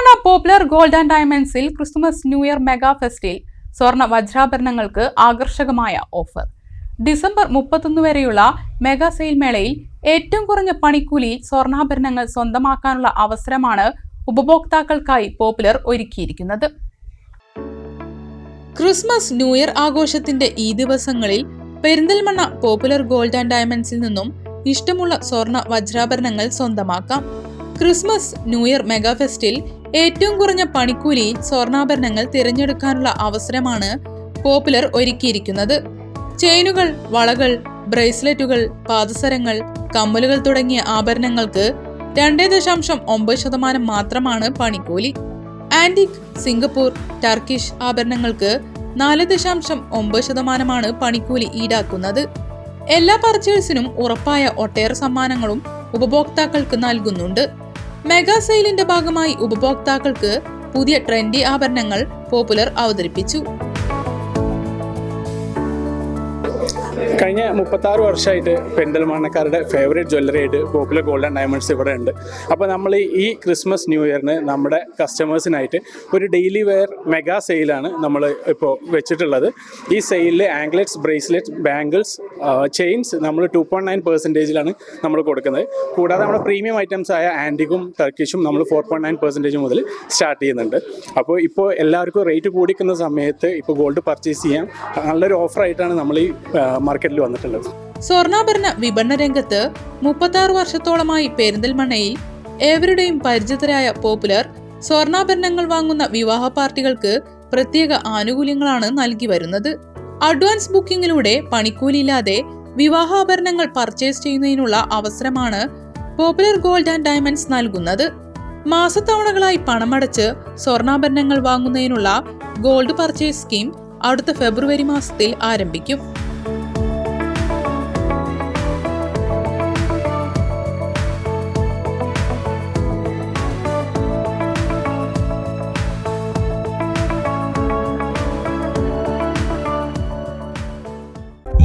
Perinthalmanna popular gold and ഡയമണ്ട്സിൽ Christmas new year mega ഫെസ്റ്റിൽ സ്വർണ വജ്രാഭരണങ്ങൾക്ക് ആകർഷകമായ ഓഫർ. ഡിസംബർ മുപ്പത്തൊന്ന് വരെയുള്ള മെഗാ സെയിൽ മേളയിൽ ഏറ്റവും കുറഞ്ഞ പണിക്കൂലിയിൽ സ്വർണാഭരണങ്ങൾ സ്വന്തമാക്കാനുള്ള അവസരമാണ് ഉപഭോക്താക്കൾക്കായി പോപ്പുലർ ഒരുക്കിയിരിക്കുന്നത്. ക്രിസ്മസ് ന്യൂ ഇയർ ആഘോഷത്തിന്റെ ഈ ദിവസങ്ങളിൽ പെരിന്തൽമണ്ണ പോപ്പുലർ ഗോൾഡ് ആൻഡ് ഡയമണ്ട്സിൽ നിന്നും ഇഷ്ടമുള്ള സ്വർണ വജ്രാഭരണങ്ങൾ സ്വന്തമാക്കാം. ക്രിസ്മസ് ന്യൂ ഇയർ മെഗാ ഫെസ്റ്റിൽ ഏറ്റവും കുറഞ്ഞ പണിക്കൂലിയിൽ സ്വർണാഭരണങ്ങൾ തിരഞ്ഞെടുക്കാനുള്ള അവസരമാണ് പോപ്പുലർ ഒരുക്കിയിരിക്കുന്നത്. ചെയിനുകൾ വളകൾ ബ്രേസ്ലെറ്റുകൾ പാദസരങ്ങൾ കമ്മലുകൾ തുടങ്ങിയ ആഭരണങ്ങൾക്ക് രണ്ടേ ദശാംശം ഒമ്പത് ശതമാനം മാത്രമാണ് പണിക്കൂലി. ആന്റിക് സിംഗപ്പൂർ ടർക്കിഷ് ആഭരണങ്ങൾക്ക് നാല് ദശാംശം ഒമ്പത് ശതമാനമാണ് പണിക്കൂലി ഈടാക്കുന്നത്. എല്ലാ പർച്ചേഴ്സിനും ഉറപ്പായ ഒട്ടേറെ സമ്മാനങ്ങളും ഉപഭോക്താക്കൾക്ക് നൽകുന്നുണ്ട്. മെഗാ സെയിലിന്റെ ഭാഗമായി ഉപഭോക്താക്കൾക്ക് പുതിയ ട്രെൻഡി ആഭരണങ്ങൾ പോപ്പുലർ അവതരിപ്പിച്ചു. കഴിഞ്ഞ മുപ്പത്താറ് വർഷമായിട്ട് പെരിന്തൽമണ്ണക്കാരുടെ ഫേവറേറ്റ് ജ്വല്ലറി ആയിട്ട് പോപ്പുലർ ഗോൾഡ് ആൻഡ് ഡയമണ്ട്സ് ഇവിടെ ഉണ്ട്. അപ്പോൾ നമ്മൾ ഈ ക്രിസ്മസ് ന്യൂ ഇയറിന് നമ്മുടെ കസ്റ്റമേഴ്സിനായിട്ട് ഒരു ഡെയിലി വെയർ മെഗാ സെയിലാണ് നമ്മൾ ഇപ്പോൾ വെച്ചിട്ടുള്ളത്. ഈ സെയിലിൽ ആംഗ്ലെറ്റ്സ് ബ്രേസ്ലെറ്റ് ബാംഗിൾസ് ചെയിൻസ് നമ്മൾ ടു പോയിന്റ് നയൻ പെർസെന്റേജിലാണ് നമ്മൾ കൊടുക്കുന്നത്. കൂടാതെ നമ്മുടെ പ്രീമിയം ഐറ്റംസ് ആയ ആന്റിക്കും ടർക്കിഷും നമ്മൾ ഫോർ പോയിന്റ് നയൻ പെർസെന്റേജ് മുതൽ സ്റ്റാർട്ട് ചെയ്യുന്നുണ്ട്. അപ്പോൾ ഇപ്പോൾ എല്ലാവർക്കും റേറ്റ് കൂടിക്കുന്ന സമയത്ത് ഇപ്പോൾ ഗോൾഡ് പർച്ചേസ് ചെയ്യാം. നല്ലൊരു ഓഫറായിട്ടാണ് നമ്മൾ ഈ മാർക്കറ്റിൽ വന്നിട്ടുണ്ട്. സ്വർണാഭരണ വിപണന രംഗത്ത് മുപ്പത്താറ് വർഷത്തോളമായി പെരിന്തൽമണ്ണയിൽ ഏവരുടെയും പരിചിതരായ പോപ്പുലർ സ്വർണാഭരണങ്ങൾ വാങ്ങുന്ന വിവാഹ പാർട്ടികൾക്ക് പ്രത്യേക ആനുകൂല്യങ്ങളാണ് നൽകി വരുന്നത്. അഡ്വാൻസ് ബുക്കിംഗിലൂടെ പണിക്കൂലിയില്ലാതെ വിവാഹാഭരണങ്ങൾ പർച്ചേസ് ചെയ്യുന്നതിനുള്ള അവസരമാണ് പോപ്പുലർ ഗോൾഡ് ആൻഡ് ഡയമണ്ട്സ് നൽകുന്നത്. മാസത്തവണകളായി പണമടച്ച് സ്വർണാഭരണങ്ങൾ വാങ്ങുന്നതിനുള്ള ഗോൾഡ് പർച്ചേസ് സ്കീം അടുത്ത ഫെബ്രുവരി മാസത്തിൽ ആരംഭിക്കും.